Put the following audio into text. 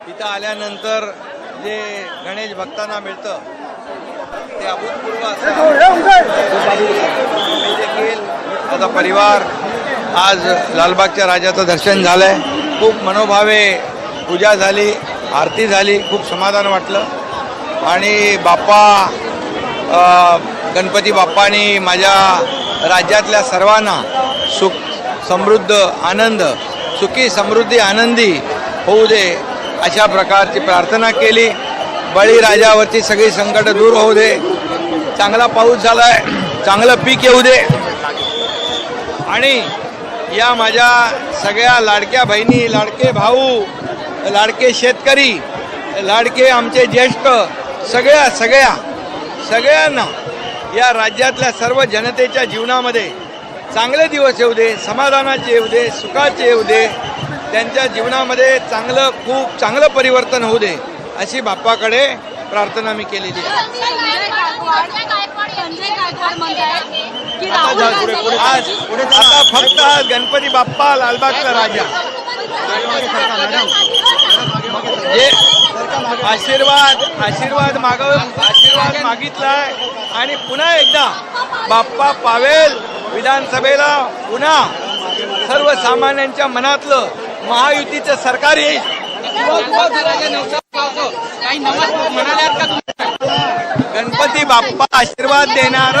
इथं आल्यानंतर जे गणेश भक्तांना मिळतं ते अभूतपूर्व असं देखील परिवार आज लालबागच्या राजाचं दर्शन झालंय. खूप मनोभावे पूजा झाली आरती झाली खूप समाधान वाटलं. आणि बाप्पा गणपती बाप्पानी माझ्या राज्यातल्या सर्वांना सुख समृद्ध आनंद सुखी समृद्धी आनंदी होऊ दे. अशा प्रकारची प्रार्थना केली. बळीराजावरची सगळी संकट दूर होऊ दे. चांगला पाऊस झालाय. चांगलं पीक येऊ दे. आणि या माझ्या सगळ्या लाडक्या बहिणी लाडके भाऊ लाडके शेतकरी लाडके आमचे ज्येष्ठ सगळ्या सगळ्या सगळ्यांना या राज्यातल्या सर्व जनतेच्या जीवनामध्ये चांगले दिवस येऊ दे समाधानाचे येऊ दे सुखाचे येऊ दे. त्यांच्या जीवनामध्ये चांगलं खूप चांगलं परिवर्तन होऊ दे अशी बाप्पाकडे प्रार्थना मी केलेली आहे. आज आता फक्त आज गणपती बाप्पा लालबागचा राजा. जे आशीर्वाद आशीर्वाद माग आशीर्वाद मागितलाय. आणि पुन्हा एकदा बाप्पा पावेल विधानसभेला पुन्हा सर्वसामान्यांच्या मनातलं महायुतीचं सरकार येईल. गणपती बाप्पा आशीर्वाद देणार.